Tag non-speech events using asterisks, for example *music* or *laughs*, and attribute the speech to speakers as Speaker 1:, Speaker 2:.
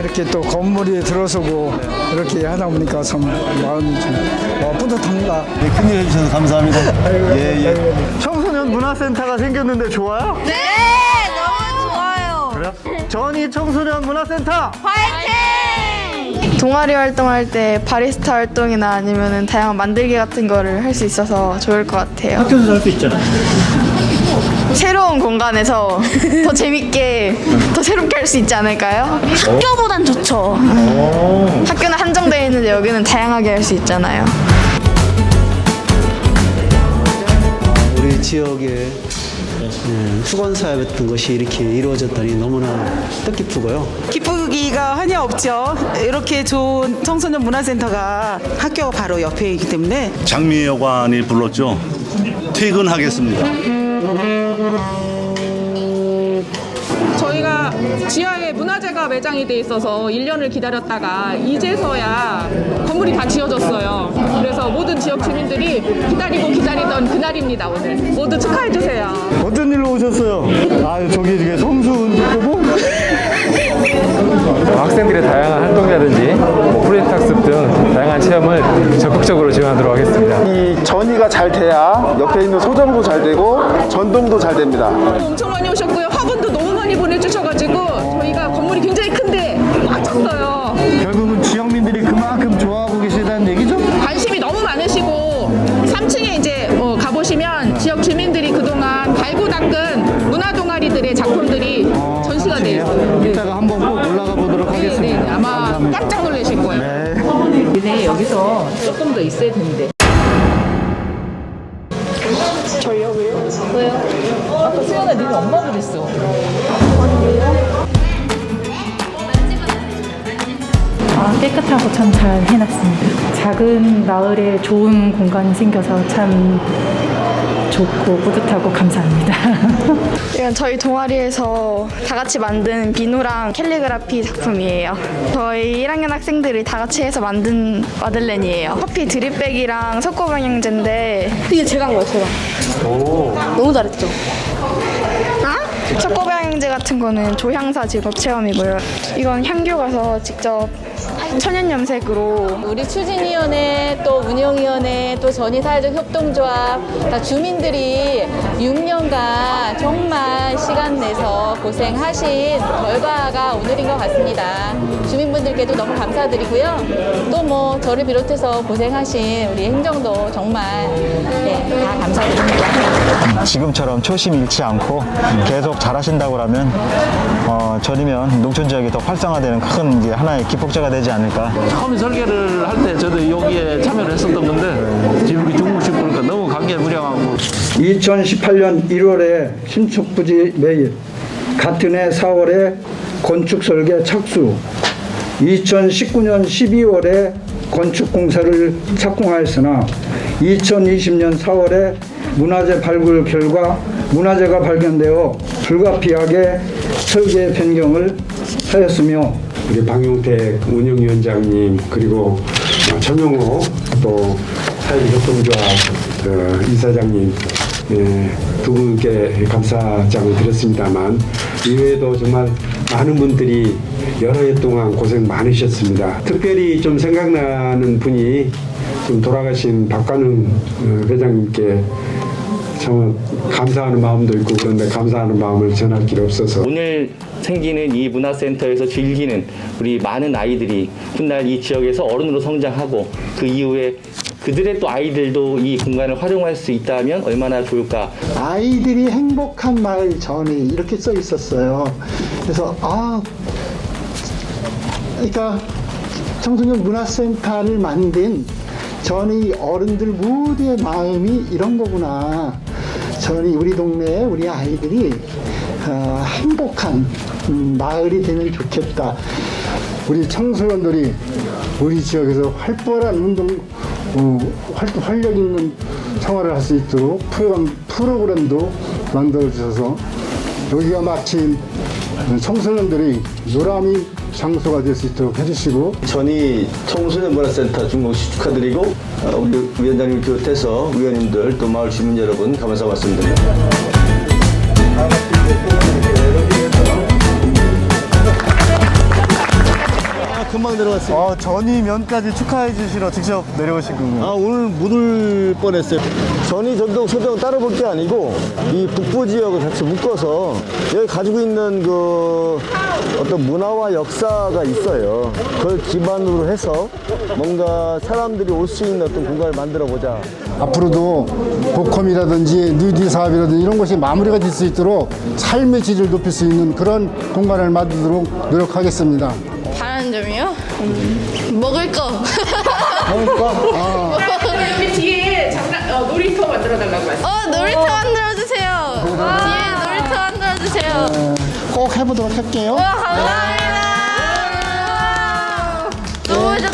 Speaker 1: 자 이렇게 또 건물이 들어서고 이렇게 하다 보니까 참 마음이 좀 어, 뿌듯합니다.
Speaker 2: 네, 큰일 해주셔서 감사합니다. *laughs* 예, 예.
Speaker 3: 청소년 문화센터가 생겼는데 좋아요?
Speaker 4: 네, 너무 좋아요.
Speaker 3: 그래요? 전이 청소년 문화센터
Speaker 4: 화이팅!
Speaker 5: 동아리 활동할 때 바리스타 활동이나 아니면 다양한 만들기 같은 거를 할 수 있어서 좋을 것 같아요.
Speaker 3: 학교에서 할 수 있잖아요.
Speaker 5: 새로운 공간에서 더 재밌게, 더 새롭게 할 수 있지 않을까요?
Speaker 4: 학교보단 좋죠.
Speaker 5: 학교는 한정되어 있는데 여기는 다양하게 할 수 있잖아요.
Speaker 6: 우리 지역의 예, 수건 사업 같은 것이 이렇게 이루어졌다니 너무나 뜻깊고요.
Speaker 7: 기쁘기가 한이 없죠. 이렇게 좋은 청소년 문화센터가 학교 바로 옆에 있기 때문에
Speaker 2: 장미 여관이 불렀죠. 퇴근하겠습니다.
Speaker 8: 저희가 지하에 문화재가 매장이 돼 있어서 1년을 기다렸다가 이제서야 건물이 다 지어졌어요. 그래서 모든 지역 주민들이 기다리고 기다리던 그날입니다, 오늘. 모두 축하해 주세요.
Speaker 3: 어떤 일로 오셨어요? 아 저기 이게 성수 보고 *laughs*
Speaker 9: 학생들의 다양한 활동이라든지 뭐 프로젝트 학습 등 다양한 체험을 적극적으로 지원하도록 하겠습니다.
Speaker 10: 이 전이가 잘 돼야 옆에 있는 소정도 잘 되고 전동도 잘 됩니다.
Speaker 8: 엄청 많이 오셨고요. 화분도 너무 조금 더 있어야 되는데. 저희요 왜요? 왜요? 아까 수연아 니네 엄마 그랬어.
Speaker 11: 아, 깨끗하고 참 잘 해놨습니다. 작은 마을에 좋은 공간이 생겨서 참 좋고 뿌듯하고 감사합니다. *laughs*
Speaker 5: 이건 저희 동아리에서 다 같이 만든 비누랑 캘리그라피 작품이에요. 저희 1학년 학생들이 다 같이 해서 만든 마들렌이에요. 커피 드립백이랑 석고 방향제인데
Speaker 4: 이게 제가 한 거예요, 제가. 너무 잘했죠?
Speaker 5: 석고방향제 같은 거는 조향사 직업 체험이고요. 이건 향교 가서 직접 천연 염색으로
Speaker 8: 우리 추진위원회 또 운영위원회 또 전의사회적 협동조합 다 주민들이 6년간 정말 시간 내서 고생하신 결과가 오늘인 것 같습니다. 주민분들께도 너무 감사드리고요. 또 뭐 저를 비롯해서 고생하신 우리 행정도 정말 네, 다 감사드립니다.
Speaker 2: 지금처럼 초심 잃지 않고 계속 잘 하신다고 하면 어, 전이면 농촌 지역이 더 활성화되는 큰 이제 하나의 기폭제가 되지 않을까.
Speaker 9: 처음 설계를 할 때 저도 여기에 참여를 했었던 건데 지금 이렇게 중국식 보니까 너무 감개무량하고
Speaker 1: 2018년 1월에 신축부지 매입, 같은 해 4월에 건축 설계 착수, 2019년 12월에 건축 공사를 착공하였으나 2020년 4월에 문화재 발굴 결과 문화재가 발견되어 불가피하게 설계 변경을 하였으며
Speaker 10: 우리 방용택 운영위원장님 그리고 어, 전용호 또 사회협동조합 어, 이사장님 예, 두 분께 감사장을 드렸습니다만 이외에도 정말 많은 분들이 여러 해 동안 고생 많으셨습니다. 특별히 좀 생각나는 분이 좀 돌아가신 박관웅 어, 회장님께 참 감사하는 마음도 있고 그런데 감사하는 마음을 전할 길이 없어서
Speaker 9: 오늘 생기는 이 문화센터에서 즐기는 우리 많은 아이들이 훗날 이 지역에서 어른으로 성장하고 그 이후에 그들의 또 아이들도 이 공간을 활용할 수 있다면 얼마나 좋을까
Speaker 1: 아이들이 행복한 마을 전이 이렇게 써 있었어요. 그래서 아, 그러니까 청소년 문화센터를 만든 전이 어른들 모두의 마음이 이런 거구나. 전이 우리 동네에 우리 아이들이 어, 행복한 음, 마을이 되면 좋겠다. 우리 청소년들이 우리 지역에서 활발한 운동, 어, 활, 활력 있는 생활을 할 수 있도록 프로그램, 프로그램도 만들어주셔서 여기가 마침 청소년들이 요람이 장소가 될 수 있도록 해주시고
Speaker 2: 전이 청소년 문화센터 중공식 축하드리고 어, 우리 위원장님 비롯해서 위원님들 또 마을 주민 여러분 감사 말씀드립니다.
Speaker 3: 금방 내려왔어요.
Speaker 12: 어, 전이 면까지 축하해 주시러 직접 내려오신 건가요?
Speaker 3: 아 오늘 묻을 뻔했어요. 전이 전동 소정 따로 볼 게 아니고 이 북부 지역을 같이 묶어서 여기 가지고 있는 그 어떤 문화와 역사가 있어요. 그걸 기반으로 해서 뭔가 사람들이 올 수 있는 어떤 공간을 만들어 보자.
Speaker 13: 앞으로도 보컴이라든지 뉴디 사업이라든지 이런 것이 마무리가 될 수 있도록 삶의 질을 높일 수 있는 그런 공간을 만들도록 노력하겠습니다.
Speaker 4: 잘하는 점이요? 음, 먹을 거.
Speaker 13: 먹을 거? *laughs* 아.
Speaker 4: 여기 뒤에 장난 어, 놀이터 만들어 달라고 했어. 어, 놀이터 만들어 주세요. 아. 뒤에 놀이터 만들어 주세요. 네.
Speaker 13: 꼭 해보도록 할게요.
Speaker 4: 와, 감사합니다. 네. 너무 좋